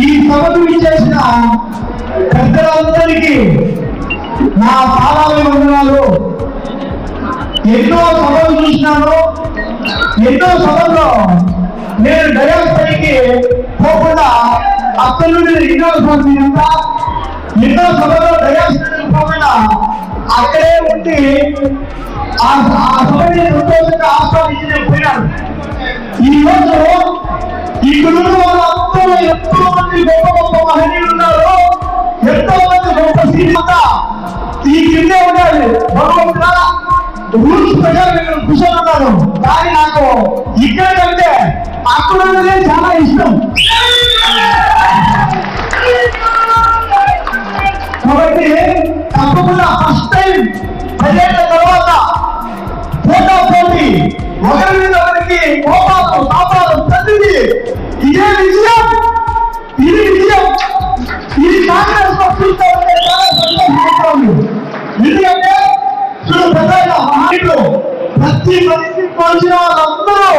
ఈ సభకు ఇచ్చేసిన పెద్దలందరికీ నా పాదాలు వందనాలు ఎన్నో సభలు చూసినాను. ఎన్నో సభల్లో నేను డయాస్ పోకుండా అక్కడి నుండి ఎన్నో స్వామి అంతా ఎన్నో సభలో డయాస్ పోకుండా అక్కడే ఉండి ఆ సభని సంతోషంగా ఆస్వాదించి నేను పోయినాను. ఈరోజు ఈ గురువు వాళ్ళందరూ ఎంతో మంది గొప్ప గొప్ప మహనీయులు ఉన్నారు ఎంతో మంది గొప్ప సీనియత ఈ కిందే ఉండాలి భగవంతుడా రూల్స్ ప్రకారం నేను కూర్చొని కానీ నాకు ఇక్కడ కంటే అక్కడ ఉన్నదే చాలా ఇష్టం కాబట్టి తప్పకుండా ఫస్ట్ టైం తర్వాత పోటా పోటీ ఒకరి మీద ఒకరికి కోపా ఇదే విజయం ఇది విజయం ఇది కాంగ్రెస్ పక్షులతో ఉంటే ఎందుకంటే చూడు పెద్ద ప్రతి మనిషి పోల్చిన వాళ్ళందరూ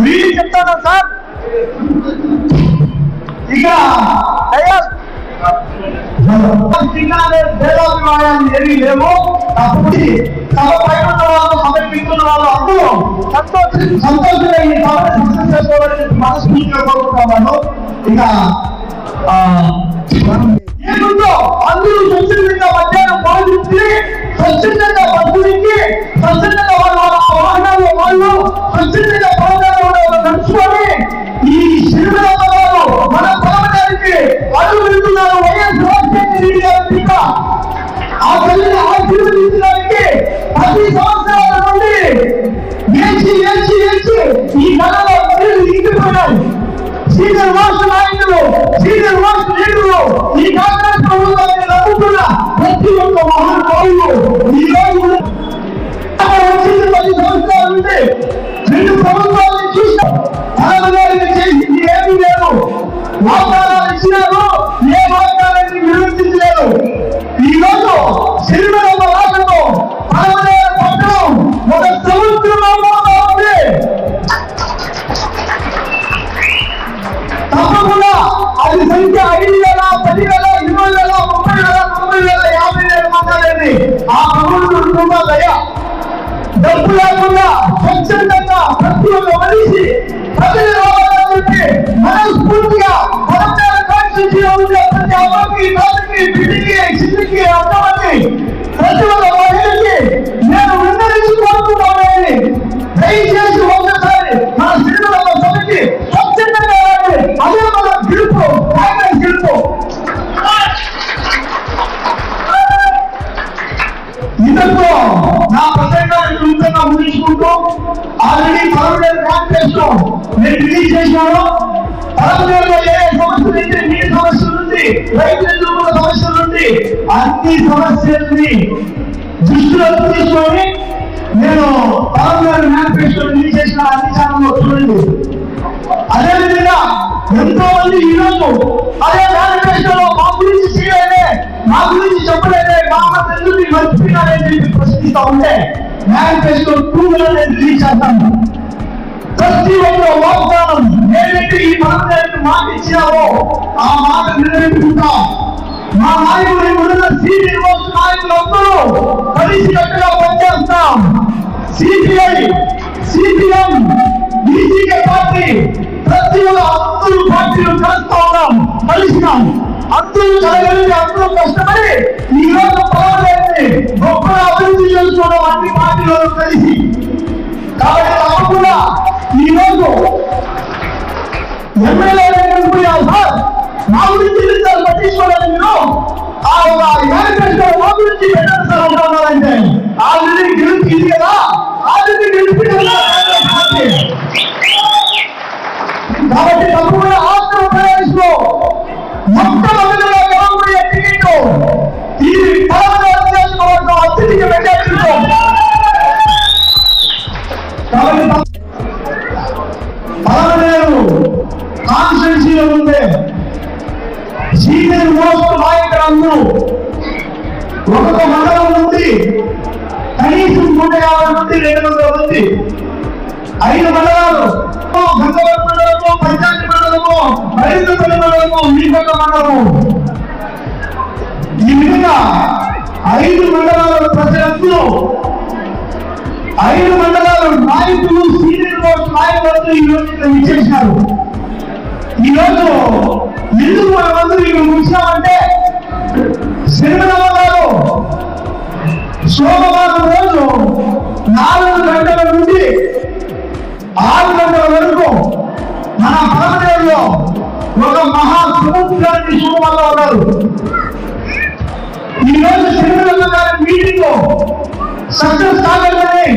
వీళ్ళు చెప్తారా సార్ ఇక డయాస్ ఏమీ లేవు కాబట్టి సభ పైన వాళ్ళు సభ వాళ్ళు అందరూ సంతోషం సంతోషంగా ఈ చేసుకోవాలని మనస్ఫూర్తిగా కోరుతున్నాను ఇక ఏముందో అందరూ స్వచ్ఛందంగా మధ్యాహ్నం పాల్గొంచి స్వచ్ఛందంగా పంపిణీకి స్వచ్ఛందంగా ప్రతి ఒక్క ప్రజలు రావాలని చెప్పి మనస్ఫూర్తిగా పరమైన కాన్స్టిట్యూన్సీలో ఉండే ప్రతి అమ్మకి తాతకి బిడ్డకి చిన్నకి అత్తమకి ప్రతి ఒక్క మహిళకి నేను విన్నరించి దయచేసి ఒక్కసారి సభకి స్వచ్ఛందంగా అదే రిలీజ్ చేశాను ఏ సమస్యలు అయితే నీటి సమస్యల నుండి రైతు ఎదుర్కొన్న సమస్యల నుండి అన్ని సమస్యల్ని దృష్టిలో తీసుకొని నేను పరమేశ్వర మేనిఫెస్టో రిలీజ్ చేసిన అన్ని ఛానల్లో చూడండి. అదేవిధంగా ఎంతో మంది ఈరోజు అదే మేనిఫెస్టోలో మా గురించి చేయలేదే మా గురించి చెప్పలేదే మా ఎందుకు మర్చిపోయినారని చెప్పి ప్రశ్నిస్తా ఉంటే మేనిఫెస్టో టూ నేను రిలీజ్ చేస్తాను ప్రతి ఒక్క వాగ్దానం ఏదైతే ఈ మనకు మాట ఇచ్చావో ఆ మాట నిలబెట్టుకుంటాం మా నాయకుడు ఇప్పుడున్న సీనియర్ మోస్ట్ నాయకులందరూ ఎక్కడ పనిచేస్తాం. సిపిఐ సిపిఎం బీజేపీ పార్టీ ప్రతి ఒక్క అందరూ పార్టీలు కలుస్తా ఉన్నాం. కలిసినాం. అందరూ కలగలిగి అందరూ కష్టపడి ఈ రోజు పర్వాలేదు గొప్పగా అభివృద్ధి చేసుకోవడం అన్ని పార్టీలు కలిసి. కాబట్టి తప్పకుండా ఈరోజు ఎమ్మెల్యే సార్ మా గురించి నిజాలు పట్టించుకోలేదు మీరు ఆ ఒక మేనిఫెస్టో మా గురించి పెట్టండి సార్ అంటున్నారంటే ఆల్రెడీ కదా ఆల్రెడీ కాబట్టి తప్పు పదమనేరు కాన్స్టిట్యూన్సీలో ఉండే సీనియర్ మోస్ట్ నాయకులందరూ ఒక్కొక్క మండలం నుండి కనీసం నూట యాభై మంది రెండు వందల మంది ఐదు మండలాలు గంగవరం మండలము పంచాయతీ మండలము రైతుపల్లి మండలము మీకొక మండలము. ఈ విధంగా ఐదు మండలాల ప్రజలందరూ ఐదు మండలాల నాయకులు సీనియర్ వాళ్ళందరూ ఈ రోజు ఇక్కడ విచ్చేశారు ఈరోజు ఎందుకు మనమందరూ ఇక్కడ కూర్చున్నామంటే శ్రీమలమ్మ గారు సోమవారం రోజు నాలుగు గంటల నుండి ఆరు గంటల వరకు మన పరమదేవులో ఒక మహా సముద్రాన్ని శుభమల్ల ఉన్నారు. ఈరోజు రోజు గారి మీటింగ్ సక్సెస్ కాగలని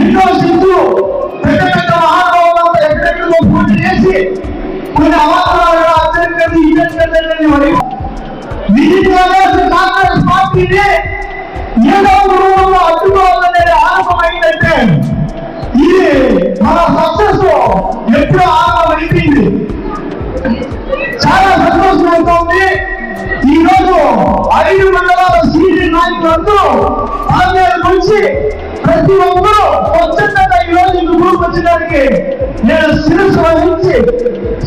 ఎన్నో కొన్ని అవాస్తవాలు అత్యంత ఇబ్బంది విధిగా కాంగ్రెస్ పార్టీని ఏదో ఒక రూపంలో అడ్డుకోవాలనేది ఆరంభమైందంటే ఇది మన సక్సెస్ ఎప్పుడో ఆరంభమైంది చాలా సంతోషం అవుతోంది. ఈ రోజు ఐదు మండలాల సీనియర్ నాయకులందరూ పాల్గొని వచ్చి ప్రతి ఒక్కరూ స్వచ్ఛందంగా ఈ రోజు ఇందు గ్రూప్ వచ్చినానికి నేను శిరస్సు వహించి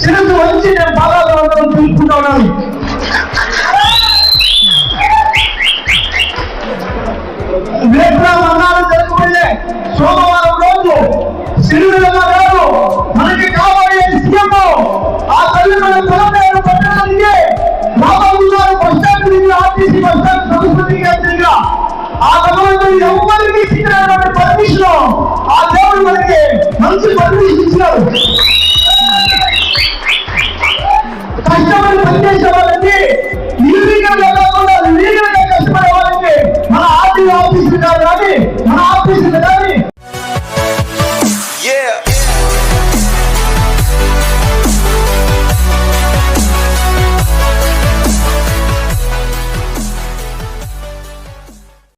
శిరస్సు వహించి నేను బాగా সুবিধা